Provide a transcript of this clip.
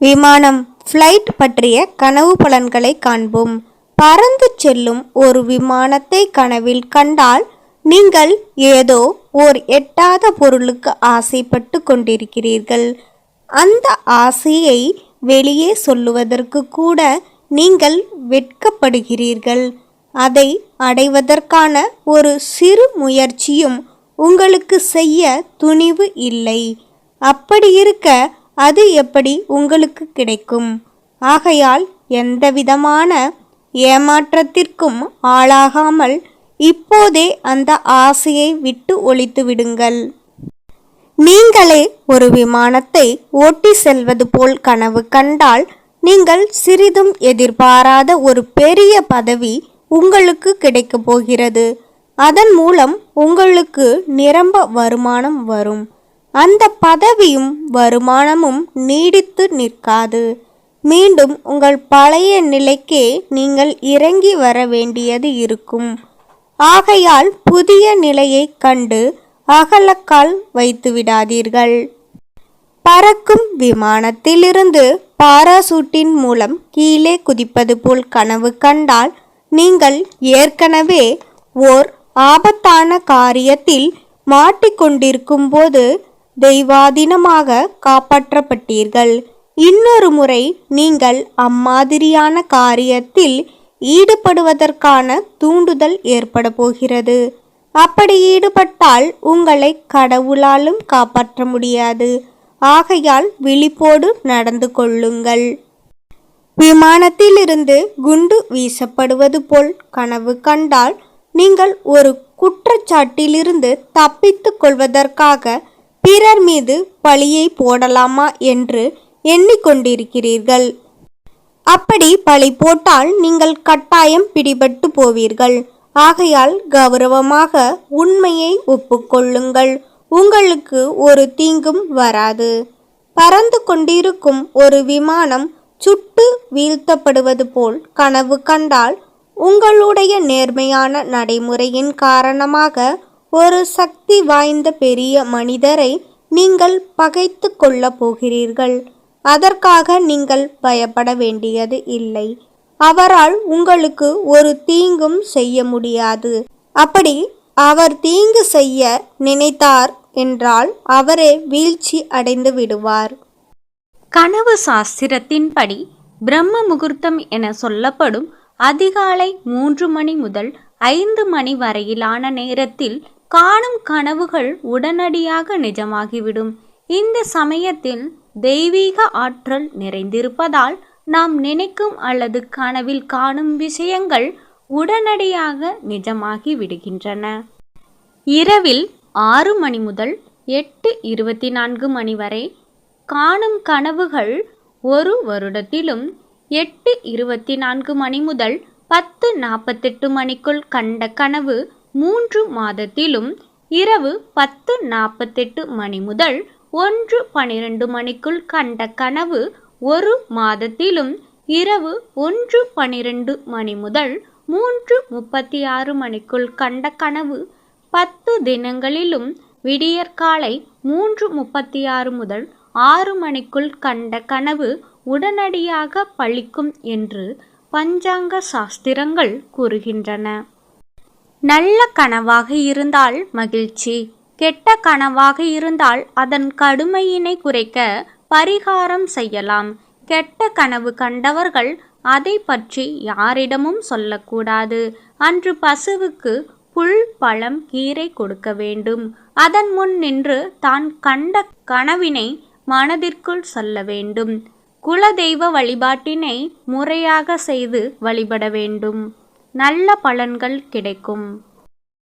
விமானம் ஃப்ளைட் பற்றிய கனவு பலன்களை காண்போம். பறந்து செல்லும் ஒரு விமானத்தை கனவில் கண்டால் நீங்கள் ஏதோ ஓர் எட்டாத பொருளுக்கு ஆசைப்பட்டு கொண்டிருக்கிறீர்கள். அந்த ஆசையை வெளியே சொல்லுவதற்கு கூட நீங்கள் வெட்கப்படுகிறீர்கள். அதை அடைவதற்கான ஒரு சிறு முயற்சியும் உங்களுக்கு செய்ய துணிவு இல்லை. அப்படி இருக்க அது எப்படி உங்களுக்கு கிடைக்கும்? ஆகையால் எந்தவிதமான ஏமாற்றத்திற்கும் ஆளாகாமல் இப்போதே அந்த ஆசையை விட்டு ஒழித்து விடுங்கள். நீங்களே ஒரு விமானத்தை ஓட்டி செல்வது போல் கனவு கண்டால் நீங்கள் சிறிதும் எதிர்பாராத ஒரு பெரிய பதவி உங்களுக்கு கிடைக்கப் போகிறது. அதன் மூலம் உங்களுக்கு நிரம்ப வருமானம் வரும். அந்த பதவியும் வருமானமும் நீடித்து நிற்காது. மீண்டும் உங்கள் பழைய நிலைக்கே நீங்கள் இறங்கி வர வேண்டியது இருக்கும். ஆகையால் புதிய நிலையை கண்டு அகலக்கால் வைத்து விடாதீர்கள் பறக்கும் விமானத்திலிருந்து பாராசூட்டின் மூலம் கீழே குதிப்பது போல் கனவு கண்டால் நீங்கள் ஏற்கனவே ஓர் ஆபத்தான காரியத்தில் மாட்டிக்கொண்டிருக்கும் போது தெய்வாதீனமாக காப்பாற்றப்பட்டீர்கள். இன்னொரு முறை நீங்கள் அம்மாதிரியான காரியத்தில் ஈடுபடுவதற்கான தூண்டுதல் ஏற்பட போகிறது. அப்படி ஈடுபட்டால் உங்களை கடவுளாலும் காப்பாற்ற முடியாது. ஆகையால் விழிப்போடு நடந்து கொள்ளுங்கள். விமானத்திலிருந்து குண்டு வீசப்படுவது போல் கனவு கண்டால் நீங்கள் ஒரு குற்றச்சாட்டிலிருந்து தப்பித்துக் கொள்வதற்காக பிறர் மீது பழியை போடலாமா என்று எண்ணிக்கொண்டிருக்கிறீர்கள். அப்படி பழி போட்டால் நீங்கள் கட்டாயம் பிடிபட்டு போவீர்கள். ஆகையால் கௌரவமாக உண்மையை ஒப்புக்கொள்ளுங்கள். உங்களுக்கு ஒரு தீங்கும் வராது. பறந்து கொண்டிருக்கும் ஒரு விமானம் சுட்டு வீழ்த்தப்படுவது போல் கனவு கண்டால் உங்களுடைய நேர்மையான நடைமுறையின் காரணமாக ஒரு சக்தி வாய்ந்த பெரிய மனிதரை நீங்கள் பகைத்து கொள்ளப் போகிறீர்கள். அதற்காக நீங்கள் பயப்பட வேண்டியது இல்லை. அவரால் உங்களுக்கு ஒரு தீங்கும் செய்ய முடியாது. அப்படி அவர் தீங்கு செய்ய நினைத்தார் என்றால் அவரே வீழ்ச்சி அடைந்து விடுவார். கனவு சாஸ்திரத்தின்படி பிரம்ம முகூர்த்தம் என சொல்லப்படும் அதிகாலை மூன்று மணி முதல் ஐந்து மணி வரையிலான நேரத்தில் காணும் கனவுகள் உடனடியாக நிஜமாகிவிடும். இந்த சமயத்தில் தெய்வீக ஆற்றல் நிறைந்திருப்பதால் நாம் நினைக்கும் அல்லது கனவில் காணும் விஷயங்கள் உடனடியாக நிஜமாகி விடுகின்றன. இரவில் ஆறு மணி முதல் எட்டு இருபத்தி நான்கு மணி வரை காணும் கனவுகள் ஒரு வருடத்திலும் எட்டு இருபத்தி நான்கு மணி முதல் பத்து நாற்பத்தெட்டு மணிக்குள் கண்ட கனவு மூன்று மாதத்திலும் இரவு பத்து நாற்பத்தெட்டு மணி முதல் ஒன்று பனிரெண்டு மணிக்குள் கண்ட கனவு ஒரு மாதத்திலும் இரவு ஒன்று பனிரெண்டு மணி முதல் மூன்று முப்பத்தி ஆறு மணிக்குள் கண்ட கனவு பத்து தினங்களிலும் விடியற்காலை மூன்று முப்பத்தி ஆறு முதல் ஆறு மணிக்குள் கண்ட கனவு உடனடியாக பழிக்கும் என்று பஞ்சாங்க சாஸ்திரங்கள் கூறுகின்றன. நல்ல கனவாக இருந்தால் மகிழ்ச்சி. கெட்ட கனவாக இருந்தால் அதன் கடுமையினை குறைக்க பரிகாரம் செய்யலாம். கெட்ட கனவு கண்டவர்கள் அதை பற்றி யாரிடமும் சொல்லக்கூடாது. அன்று பசுவுக்கு புல் பழம் கீரை கொடுக்க வேண்டும். அதன் முன் நின்று தான் கண்ட கனவினை மனதிற்குள் சொல்ல வேண்டும். குலதெய்வ வழிபாட்டினை முறையாக செய்து வழிபட வேண்டும். நல்ல பலன்கள் கிடைக்கும்.